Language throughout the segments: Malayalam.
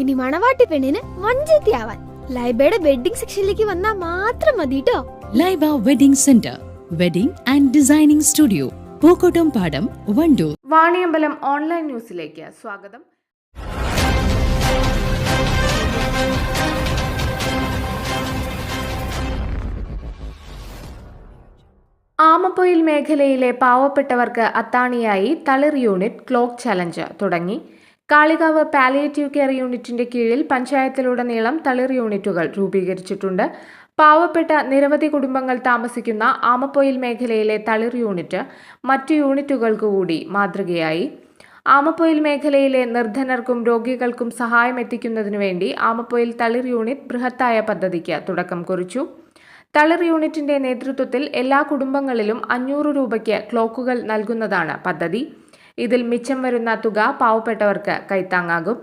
ഇനി മണവാട്ടി പെണ്ണിന് വഞ്ചത്തിയാവാൻ ലൈബയുടെ വെഡിങ് സെക്ഷനിലേക്ക് വന്നാൽ മാത്രം മതി കേട്ടോ Laiba wedding centre wedding and designing studio Pookkottam Padam Wandoor. Vaniyambalam online ന്യൂസിലേക്ക് സ്വാഗതം. ആമപ്പൊയിൽ മേഖലയിലെ പാവപ്പെട്ടവർക്ക് അത്താണിയായി തളിർ യൂണിറ്റ് ക്ലോക്ക് ചലഞ്ച് തുടങ്ങി. കാളികാവ് പാലിയേറ്റീവ് കെയർ യൂണിറ്റിന്റെ കീഴിൽ പഞ്ചായത്തിലുടനീളം തളിർ യൂണിറ്റുകൾ രൂപീകരിച്ചിട്ടുണ്ട്. പാവപ്പെട്ട നിരവധി കുടുംബങ്ങൾ താമസിക്കുന്ന ആമപ്പൊയിൽ മേഖലയിലെ തളിർ യൂണിറ്റ് മറ്റ് യൂണിറ്റുകൾക്ക് കൂടി മാതൃകയായി. ആമപ്പൊയിൽ മേഖലയിലെ നിർധനർക്കും രോഗികൾക്കും സഹായം എത്തിക്കുന്നതിനു വേണ്ടി ആമപ്പൊയിൽ തളിർ യൂണിറ്റ് ബൃഹത്തായ പദ്ധതിക്ക് തുടക്കം കുറിച്ചു. തളിർ യൂണിറ്റിന്റെ നേതൃത്വത്തിൽ എല്ലാ കുടുംബങ്ങളിലും അഞ്ഞൂറ് രൂപയ്ക്ക് ക്ലോക്കുകൾ നൽകുന്നതാണ് പദ്ധതി. ഇതിൽ മിച്ചം വരുന്ന തുക പാവപ്പെട്ടവർക്ക് കൈത്താങ്ങാകും.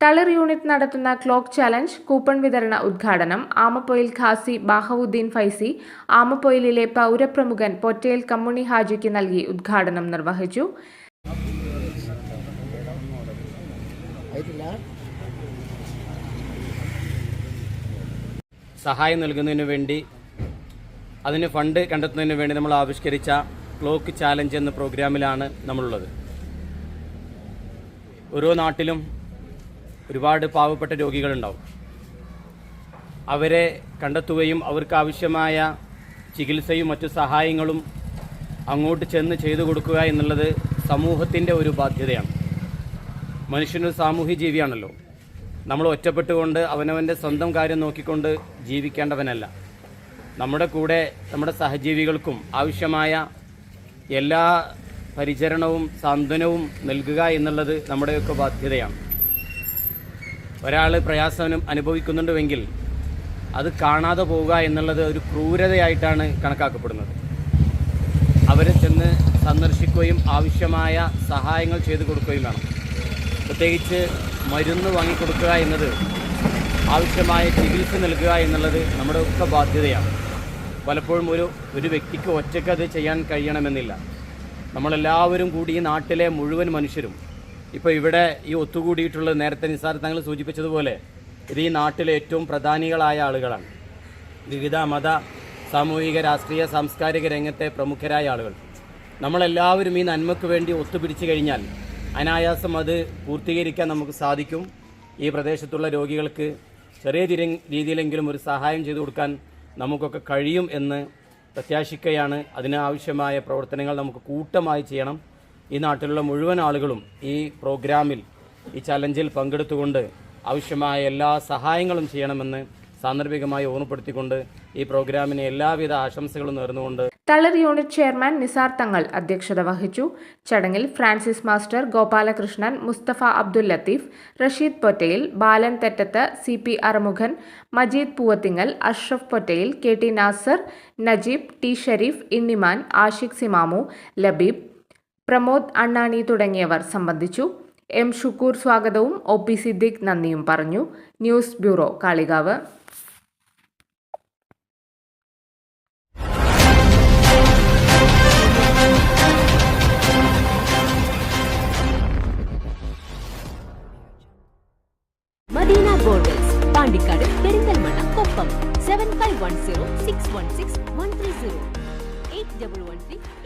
തളിർ യൂണിറ്റ് നടത്തുന്ന ക്ലോക്ക് ചാലഞ്ച് കൂപ്പൺ വിതരണ ഉദ്ഘാടനം ആമപ്പൊയിൽ ഖാസി ബാഹവുദ്ദീൻ ഫൈസി ആമപ്പൊയിലിലെ പൗരപ്രമുഖൻ പൊറ്റേൽ കമ്മുണി ഹാജിക്ക് നൽകി ഉദ്ഘാടനം നിർവഹിച്ചു. സഹായം നൽകുന്നതിന് വേണ്ടി അതിന് ഫണ്ട് കണ്ടെത്തുന്നതിന് വേണ്ടി നമ്മൾ ആവിഷ്കരിച്ച ക്ലോക്ക് ചാലഞ്ച് എന്ന പ്രോഗ്രാമിലാണ് നമ്മളുള്ളത്. ഓരോ നാട്ടിലും ഒരുപാട് പാവപ്പെട്ട രോഗികളുണ്ടാവും. അവരെ കണ്ടെത്തുകയും അവർക്ക് ആവശ്യമായ ചികിത്സയും മറ്റു സഹായങ്ങളും അങ്ങോട്ട് ചെന്ന് ചെയ്തു കൊടുക്കുക എന്നുള്ളത് സമൂഹത്തിന്റെ ഒരു ബാധ്യതയാണ്. മനുഷ്യനൊരു സാമൂഹ്യ ജീവിയാണല്ലോ. നമ്മൾ ഒറ്റപ്പെട്ടുകൊണ്ട് അവനവന്റെ സ്വന്തം കാര്യം നോക്കിക്കൊണ്ട് ജീവിക്കേണ്ടവനല്ല. നമ്മുടെ കൂടെ നമ്മുടെ സഹജീവികൾക്കും ആവശ്യമായ എല്ലാ പരിചരണവും സാന്ത്വനവും നൽകുക എന്നുള്ളത് നമ്മുടെയൊക്കെ ബാധ്യതയാണ്. ഒരാൾ പ്രയാസം അനുഭവിക്കുന്നുണ്ടെങ്കിൽ അത് കാണാതെ പോവുക എന്നുള്ളത് ഒരു ക്രൂരതയായിട്ടാണ് കണക്കാക്കപ്പെടുന്നത്. അവരെ ചെന്ന് സന്ദർശിക്കുകയും ആവശ്യമായ സഹായങ്ങൾ ചെയ്തു കൊടുക്കുകയും വേണം. പ്രത്യേകിച്ച് മരുന്ന് വാങ്ങിക്കൊടുക്കുക എന്നത് ആവശ്യമായ ചികിത്സ നൽകുക എന്നുള്ളത് നമ്മുടെ ഒക്കെ ബാധ്യതയാണ്. പലപ്പോഴും ഒരു ഒരു വ്യക്തിക്ക് ഒറ്റയ്ക്ക് അത് ചെയ്യാൻ കഴിയണമെന്നില്ല. നമ്മളെല്ലാവരും കൂടി ഈ നാട്ടിലെ മുഴുവൻ മനുഷ്യരും ഇപ്പോൾ ഇവിടെ ഈ ഒത്തുകൂടിയിട്ടുള്ളത് നേരത്തെ നിസാർ തങ്ങൾ സൂചിപ്പിച്ചതുപോലെ ഇത് ഈ നാട്ടിലെ ഏറ്റവും പ്രധാനികളായ ആളുകളാണ്. വിവിധ മത സാമൂഹിക രാഷ്ട്രീയ സാംസ്കാരിക രംഗത്തെ പ്രമുഖരായ ആളുകൾ. നമ്മളെല്ലാവരും ഈ നന്മയ്ക്ക് വേണ്ടി ഒത്തുപിടിച്ചു കഴിഞ്ഞാൽ അനായാസം അത് പൂർത്തീകരിക്കാൻ നമുക്ക് സാധിക്കും. ഈ പ്രദേശത്തുള്ള രോഗികൾക്ക് ചെറിയ രീതിയിലെങ്കിലും ഒരു സഹായം ചെയ്തു കൊടുക്കാൻ നമുക്കൊക്കെ കഴിയും എന്ന് പ്രത്യാശിക്കുകയാണ് അതിനാവശ്യമായ പ്രവർത്തനങ്ങൾ നമുക്ക് കൂട്ടമായി ചെയ്യണം. ഈ നാട്ടിലുള്ള മുഴുവൻ ആളുകളും ഈ പ്രോഗ്രാമിൽ ഈ ചലഞ്ചിൽ പങ്കെടുത്തുകൊണ്ട് ആവശ്യമായ എല്ലാ സഹായങ്ങളും ചെയ്യണമെന്ന് സാന്ദർഭികമായി ഓർമ്മപ്പെടുത്തിക്കൊണ്ട് ഈ പ്രോഗ്രാമിന് എല്ലാവിധ ആശംസകളും നേർന്നുകൊണ്ട് തളർ യൂണിറ്റ് ചെയർമാൻ നിസാർ തങ്ങൾ അധ്യക്ഷത വഹിച്ചു. ചടങ്ങിൽ Francis master Gopalakrishnan Mustafa Abdul Latheef Rasheed Pottayil Balan Thettath C P Arumukhan Majeed Poovathingal Ashraf Pottayil K T Nasar Najeeb T Shareef Innimaan Ashiq Simamu Labeeb Pramod Annani തുടങ്ങിയവർ സംബന്ധിച്ചു. എം ഷുക്കൂർ സ്വാഗതവും ഒ പി സിദ്ദിഖ് നന്ദിയും പറഞ്ഞു. News bureau Kalikavu. seven five one zero six one six one three zero eight double one three.